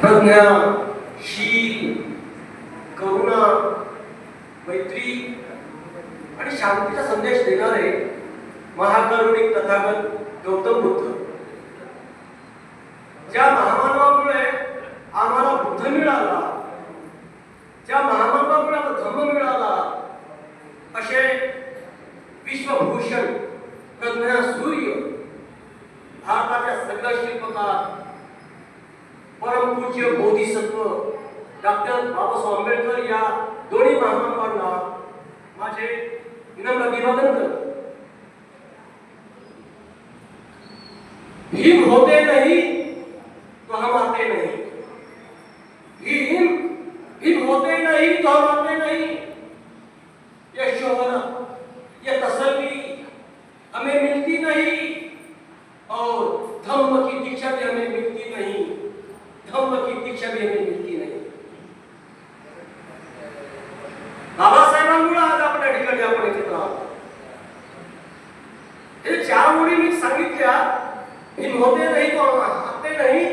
प्रज्ञा शील करुणा मैत्री आणि शांतीचा संदेश देणारे महाकरुणिक तथागत गौतम बुद्ध. ज्या महामानवामुळे आम्हाला बुद्ध मिळाला ज्या महामानवामुळे आम्हाला धर्म मिळाला असे विश्वभूषण प्रज्ञा सूर्य भारताच्या सगळ्या शिल्पकार परमपूज्य बोधिसत्व डॉक्टर बाबासाहेब आंबेडकर या दोन्ही महामानवांना माझे विनम्र अभिवादन करतो भीम होते नहीं तो हम आते नहीं भीम भीम होते नहीं तो हम आते नहीं ये शोहरत ये तसल्ली हमें मिलती नहीं और धम्म की दीक्षा भी हमें मिलती नहीं धम्म की दीक्षा भी हमें मिलती नहीं बाबासाहेबांमुळे आज आपण या ठिकाणी आपण एकत्र आहोत हे चार ओळी मी सांगितल्या ही होते नाही तो आते नाही.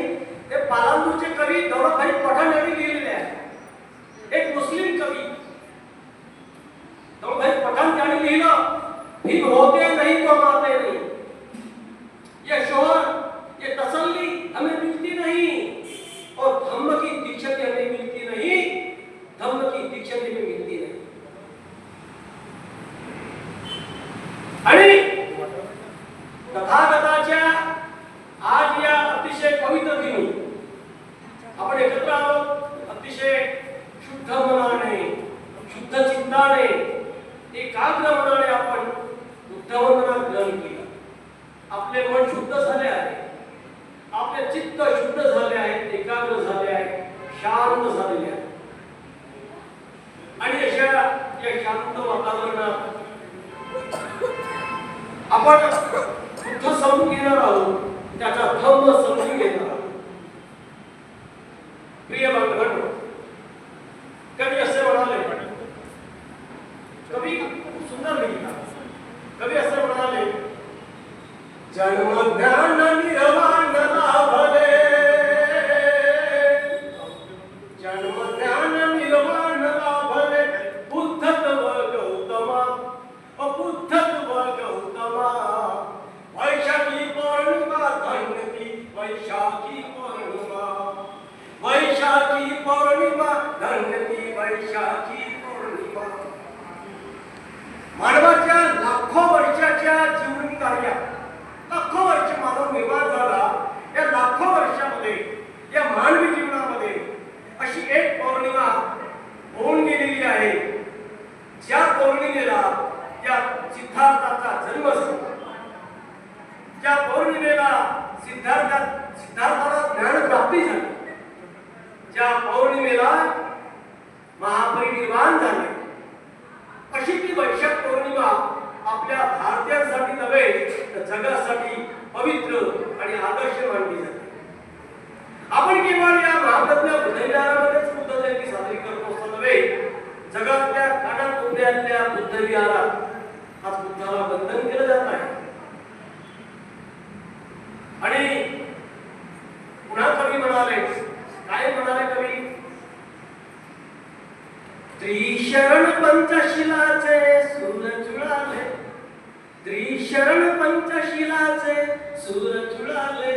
ते पालांदूरचे कवी दौलत पठाण यांनी लिहिलेले आहे एक मुस्लिम कवी दौलतभाई पठाण त्यांनी लिहिलं ही होते नहीं तो आते नहीं ये शोहर ये तसल्ली हमें मिलती नहीं और धम्म की दीक्षा भी हमें मिलती नहीं धम्म की दीक्षा भी हमें मिलती नहीं आणि तथागताच्या आज या अतिशय पवित्र दिनी आपण एकत्र अभिषेक शुद्ध मनाने शुद्ध चिंताने एकाग्र मनाने आपण बुद्धवंदना ग्रहण केलं. आपले मन शुद्ध झाले आहे. आपले चित्त शुद्ध झाले आहे एकाग्र झाले आहे शांत झालेले आहे आणि अशा या शांत वातावरणात आपण बुद्ध समजून घेणार आहोत त्याचा धम्म समजून घेणार आहोत प्रिय बांधवांनो कवी असे म्हणाले कवी खूप सुंदर लिहिला कवी असे म्हणाले जन्म ज्ञान निर्वाण लाभले जन्म ज्ञान निर्वाण लाभले बुद्धत्व गौतमा अबुद्धत्व गौतमा वैशाखी पौर्णिमा धन्यती वैशाखी पौर्णिमा वैशाखी पौर्णिमा धन्यती वैशाखी पौर्णिमा मानवाच्या लाखो वर्षाच्या जीवन कार्यात लाखो वर्ष मानव निर्माण झाला. या लाखो वर्षामध्ये या मानवी जीवनामध्ये अशी एक पौर्णिमा होऊन गेलेली आहे. ज्या पौर्णिमेला या सिद्धार्थाचा जन्म असतो ज्या पौर्णिमेला सिद्धार्थ सिद्धार्थाला ज्ञान प्राप्ती झाली. ज्या पौर्णिमेला महापरिनिर्वाण झाले. अशी ती वैशाख पौर्णिमा आपल्या भारतीयांसाठी नव्हे तर जगासाठी पवित्र आणि आदर्श मानली जाते. आपण केवळ या भारतातल्या बुद्धविहारामध्येच बुद्ध जयंती साजरी करतो असं नव्हे जगातल्या कानाकोपऱ्यातल्या बुद्ध विहारात आज बुद्धाला बंधन केलं जात आहे. आणि पुन्हा कवी म्हणाले काय म्हणाले कवी? त्रिशरण पंचशिलाचे सूर चुळाले. त्रिशरण पंचशिलाचे सूर चुळाले.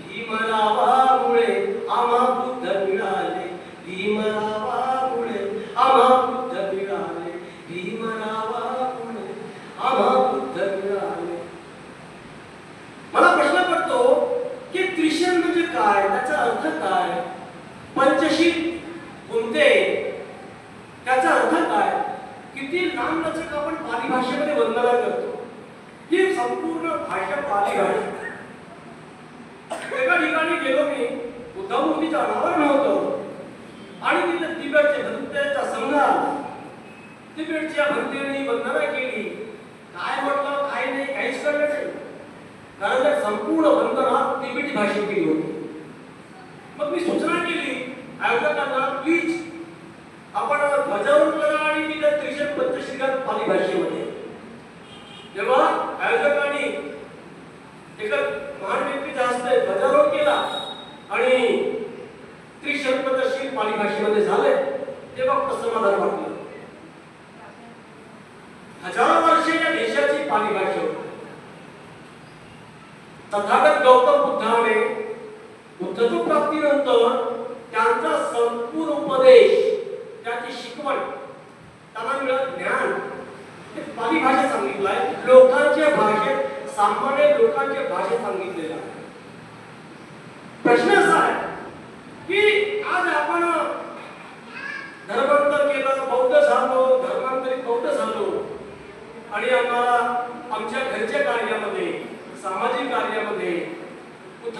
भीमरावामुळे आम्हा बुद्ध मिळाले. भीमरावामुळे आम्हा बुद्ध मिळाले. भीमरावामुळे आम्हा बुद्ध मिळाले. मला प्रश्न पडतो की त्रिशरण म्हणजे काय? त्याचा अर्थ काय? पंचशील कोणते त्याचा अर्थ काय किती लांब लचक आपण पाली भाषेमध्ये वंदना करतो ही संपूर्ण भाषा एका ठिकाणी गेलो मी उद्धव बुद्धामूर्तीचं अनावरण होतं आणि तिथे तिबेटचे भंतेचा संघ आला तिबेटच्या भंतेने वंदना केली. काय म्हटलं काय नाही काहीच कळलं नाही. कारण त्या संपूर्ण वंदना तिबेटी भाषेत केली होती. मग मी सूचना केली आयोजकांना प्लीज आपण ध्वजावर करा आणि तिथे त्रिशत पंचशिलात पाली भाषेमध्ये. तेव्हा धर्म हजारो वर्षे या देशाची पाणीभाषा होती. तथागत गौतम बुद्धाने बुद्धत्व प्राप्तीनंतर त्यांचा संपूर्ण उपदेश त्याची शिकवण त्यांना ज्ञान. हे पाली भाषेत सांगितलं आहे लोकांच्या भाषेत सामान्य लोकांच्या भाषेत सांगितलेलं आहे. प्रश्न असा आहे की आज आपण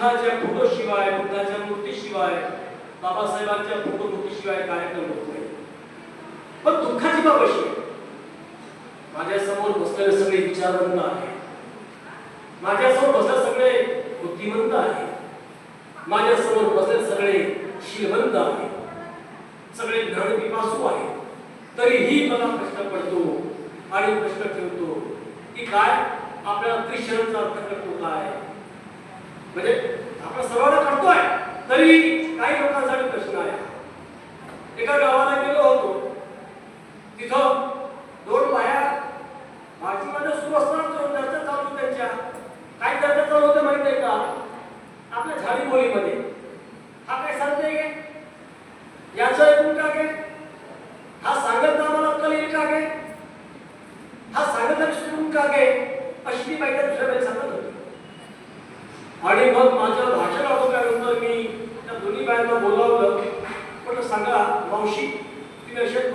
बुद्धाच्या फोटोशिवाय बुद्धाच्या मूर्तीशिवाय बाबासाहेबांच्या फोटो मूर्तीशिवाय कार्यक्रम होत नाही. पण दुःखाची बाब अशी आहे. माझ्यासमोर बसलेले सगळे विचारवंत आहे माझ्यासमोर बसले सगळे बुद्धिमंत आहे माझ्यासमोर बसले सगळे श्रीमंत आहे सगळे ज्ञान आहे तरीही मला प्रश्न पडतो आणि प्रश्न ठेवतो की काय आपल्या त्रिशरणचा अर्थ करतो काय म्हणजे आपण सर्वांना करतोय तरी काही लोकांसाठी प्रश्न आहे. एका गावाला गेलो होतो. तिथं दोन बाया भाजीमध्ये सुरू असताना चर्चा चालू होती त्यांच्या. काय चर्चा चालू होते माहिती आहे का? आपल्या झाडी बोलीमध्ये हा काय सांगते गे याचं ऐकून का गे हा सांगत आम्हाला अक्कल येईल का गे हा सांगत आणि का गे अशी ती दुसऱ्या सांगत होती. आणि मग माझ्या भाषण आटोपल्यानंतर मी त्या दोन्ही बायांना बोलावलं. म्हटलं सांगा मावशी तिने असे